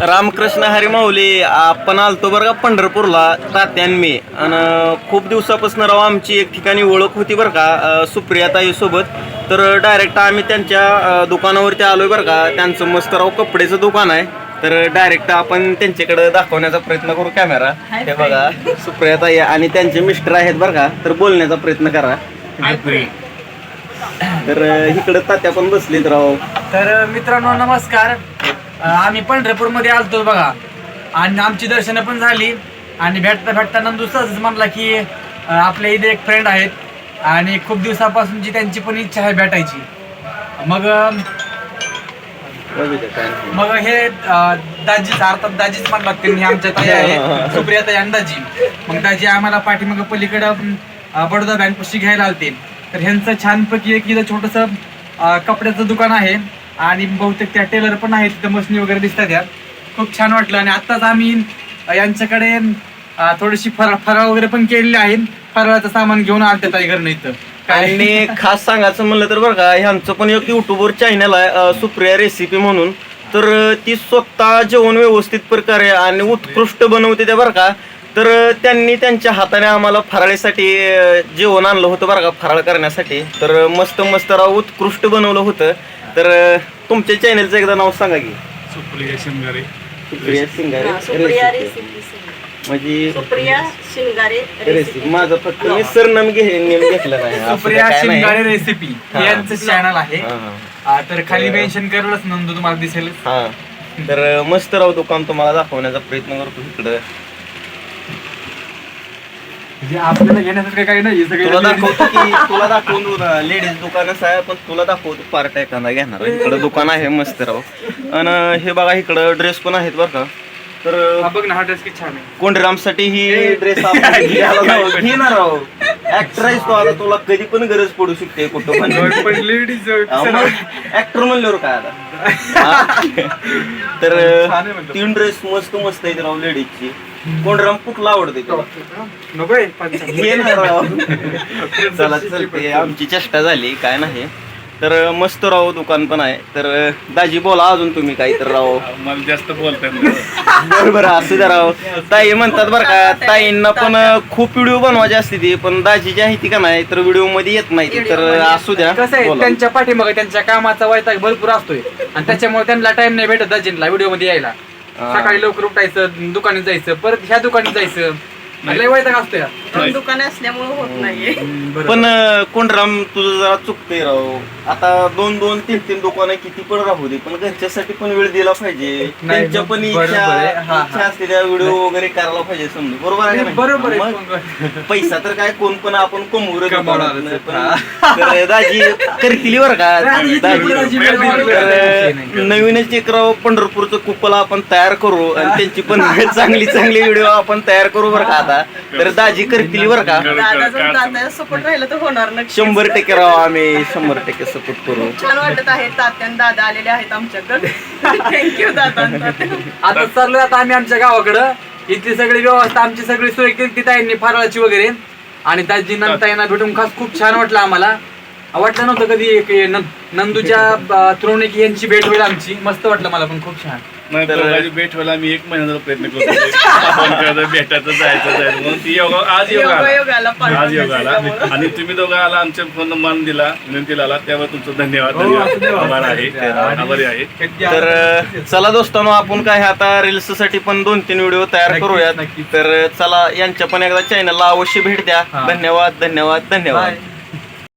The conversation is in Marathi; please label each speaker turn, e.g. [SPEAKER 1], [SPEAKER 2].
[SPEAKER 1] रामकृष्ण हरी माऊली आपण आलतो बरं का पंढरपूरला तात्यान मी. आणि खूप दिवसापासून राव आमची एक ठिकाणी ओळख होती बरं का अं, सुप्रियाताई सोबत तर डायरेक्ट आम्ही त्यांच्या दुकानावरती आलोय बरं का. त्यांचं मस्त राव कपड्याचं दुकान आहे. तर डायरेक्ट आपण त्यांच्याकडे दाखवण्याचा प्रयत्न करू कॅमेरा हे बघा सुप्रियाताई आणि त्यांचे मिस्टर आहेत बरं का. तर बोलण्याचा प्रयत्न करा. तर इकडं तात्या पण बसलेत राव.
[SPEAKER 2] तर मित्रांनो नमस्कार. आम्ही पंढरपूरमध्ये आलतो बघा. आणि आमची दर्शनं पण झाली. आणि भेटता भेटता नंदुसच म्हणला की आपल्या इथे एक फ्रेंड आहेत. आणि खूप दिवसापासूनची त्यांची पण इच्छा आहे भेटायची. मग. मग हे अ, दाजीच अर्थात दाजीच म्हणलात त्यांनी आमच्या ताई आहे. सुप्रिया ताई आणि दाजी. मग दाजी आम्हाला पाठीमागं पलीकडं बडोदा बँक घ्यायला आलते. तर ह्यांचं छानपैकी एक इथं छोटंसं कपड्याचं दुकान आहे. आणि बहुतेक त्या टेलर पण आहेत तिथं मशनी वगैरे दिसतात यात. खूप छान वाटलं आणि आत्ताच आम्ही यांच्याकडे थोडीशी फरा फराळ वगैरे पण केलेली आहे. फराळाचं सामान घेऊन आलते ताई घरनं इथं.
[SPEAKER 1] आणि खास सांगायचं म्हणलं तर बरं का ह्यांचं पण एक युट्यूबवर चॅनल आहे सुप्रिया रेसिपी म्हणून. तर ती स्वतः जेवण व्यवस्थित प्रकारे आणि उत्कृष्ट बनवते त्या बरं का. तर त्यांनी त्यांच्या हाताने आम्हाला फराळीसाठी जेवण आणलं होतं बरं का फराळ करण्यासाठी. तर मस्त मस्त राव उत्कृष्ट बनवलं होतं. तर तुमच्या चॅनलचं एकदा नाव सांगा की.
[SPEAKER 3] सुप्रिया शिंगारे.
[SPEAKER 1] सुप्रिया
[SPEAKER 4] हा, सुप्रिया
[SPEAKER 1] रेसिपी
[SPEAKER 4] रेसिपी
[SPEAKER 1] म्हणजे
[SPEAKER 4] सुप्रिया शिंगारे
[SPEAKER 1] रेसिपी माझं फक्त मी सरनाम घे नेम घेतलं नाही. असं
[SPEAKER 2] सुप्रिया
[SPEAKER 1] काय नाही.
[SPEAKER 2] शिंगारे रेसिपी
[SPEAKER 1] हा.
[SPEAKER 2] यांचं चॅनल आहे.
[SPEAKER 1] हा, हा.
[SPEAKER 2] तर खाली मेन्शन करेलच नंदू तुम्हाला दिसेल.
[SPEAKER 1] हा. तर मस्त राव दुकान तुम्हाला दाखवण्याचा प्रयत्न करतो इकडं.
[SPEAKER 2] म्हणजे आपल्याला घेण्यासारखं काही नाही हे
[SPEAKER 1] तुला दाखवतो की तुला दाखवून लेडीज दुकानच आहे पण तुला दाखवतो पार्ट एखादा घेणार इकडं दुकान आहे मस्त राव. आणि हे बघा इकडं ड्रेस पण आहेत बरं का. तर
[SPEAKER 2] हा बघ ना हा ड्रेस किती छान आहे.
[SPEAKER 1] कोंडरामसाठी ही ड्रेस घेणार राव ऍक्टर आहेस तो आता तुला कधी पण गरज पडू शकते कुठं पण.
[SPEAKER 2] पण लेडीज
[SPEAKER 1] ऍक्टर म्हणल्यावर काय आता? हा? तर तीन ड्रेस मस्त मस्त आहेत राव लेडीजची कोंडराम कुठला आवडते ना राव. चला चलते आमची चेष्टा झाली काय नाही. तर मस्त राव दुकान पण आहे. तर दाजी बोला अजून तुम्ही काही तर राव.
[SPEAKER 3] मला जास्त बोलतात
[SPEAKER 1] बरोबर असू द्या राव. ताई म्हणतात बरं का ताईंना पण खूप व्हिडिओ बनवायचे असते ती पण दाजी जी आहे ती का नाही तर व्हिडिओमध्ये येत नाही ती. तर असू द्या
[SPEAKER 2] कसं आहे
[SPEAKER 1] बोला.
[SPEAKER 2] त्यांच्या पाठीमागे त्यांच्या कामाचा वैताग भरपूर असतोय. आणि त्याच्यामुळे त्यांना टाइम नाही भेटत दाजींना व्हिडिओमध्ये यायला. सकाळी लवकर उठायचं दुकानात जायचं परत ह्या दुकानात जायचं. लय वैताग असतोय
[SPEAKER 4] दोन दुकाने असल्यामुळे होत नाहीये.
[SPEAKER 1] पण अं, कोंडराम तुझं जरा चुकतंय राव. आता दोन दोन तीन तीन दुकानं किती पण राहू दे पण घरच्यासाठी पण वेळ दिला पाहिजे.
[SPEAKER 2] नाही,
[SPEAKER 1] त्यांच्या पण
[SPEAKER 2] बरोबर
[SPEAKER 1] इच्छा
[SPEAKER 2] आहे. हा, हा.
[SPEAKER 1] इच्छा असते त्या व्हिडिओ वगैरे करायला पाहिजे समजा. बरोबर आहे का नाही?
[SPEAKER 2] बरोबर आहे.
[SPEAKER 1] मग पैसा तर काय कोण पण आपण कमवू
[SPEAKER 2] कमवणारच आहे.
[SPEAKER 1] दाजी करतील बरं का? दाजी.
[SPEAKER 2] दाजी
[SPEAKER 1] तर
[SPEAKER 2] नाही.
[SPEAKER 1] नवीनच एक राव पंढरपूरचं कुपल आपण तयार करू आणि त्यांची पण चांगली चांगली व्हिडिओ आपण तयार करू बरं का आता तर दाजी करतील बरं का?
[SPEAKER 4] दादा जर दादा सपोर्ट राहिलं तर होणार नक्की
[SPEAKER 1] शंभर टक्के राव आम्ही शंभर टक्के सपोर्ट करू.
[SPEAKER 4] छान वाटत आहे. तात्यान दादा आलेले आहेत आमच्याकडे. थँक्यू दादा.
[SPEAKER 2] आता चाललोय आता आम्ही आमच्या गावाकडं. इथली सगळी व्यवस्था आमची सगळी सोय केली तिथं आहे फराळाची वगैरे. आणि दाजींना ताईंना भेटून खास खूप छान वाटलं आम्हाला. वाटलं नव्हतं कधी एक नं- नंदूच्या त्रोणिक यांची भेट होईल आमची. मस्त वाटलं मला पण खूप छान.
[SPEAKER 3] नाही
[SPEAKER 1] तर-
[SPEAKER 3] दोघांची भेट व्हायला मी एक महिन्याचा प्रयत्न करतो भेटायचं जायचं जायचं म्हणून ती योगा आज योगा आला.
[SPEAKER 4] योगायोगाला
[SPEAKER 3] आज योगा आला
[SPEAKER 4] त्याच्यामुळं.
[SPEAKER 3] आणि तुम्ही दोघं आला आमच्या फोन मान दिला विनंतीला आला त्यावर तुमचं धन्यवाद
[SPEAKER 2] हो, असू दे,
[SPEAKER 3] धन्यवाद आभार. आहे आभारी आहे
[SPEAKER 1] तर अं, चला दोस्तांनो आपण काय आता रील्ससाठी पण दोन तीन व्हिडिओ तयार
[SPEAKER 2] नक्कीच,
[SPEAKER 1] करूयात
[SPEAKER 2] नक्कीच.
[SPEAKER 1] तर चला यांच्या पण एकदा चॅनलला अवश्य भेट द्या
[SPEAKER 2] हा.
[SPEAKER 1] धन्यवाद धन्यवाद धन्यवाद
[SPEAKER 2] Bye.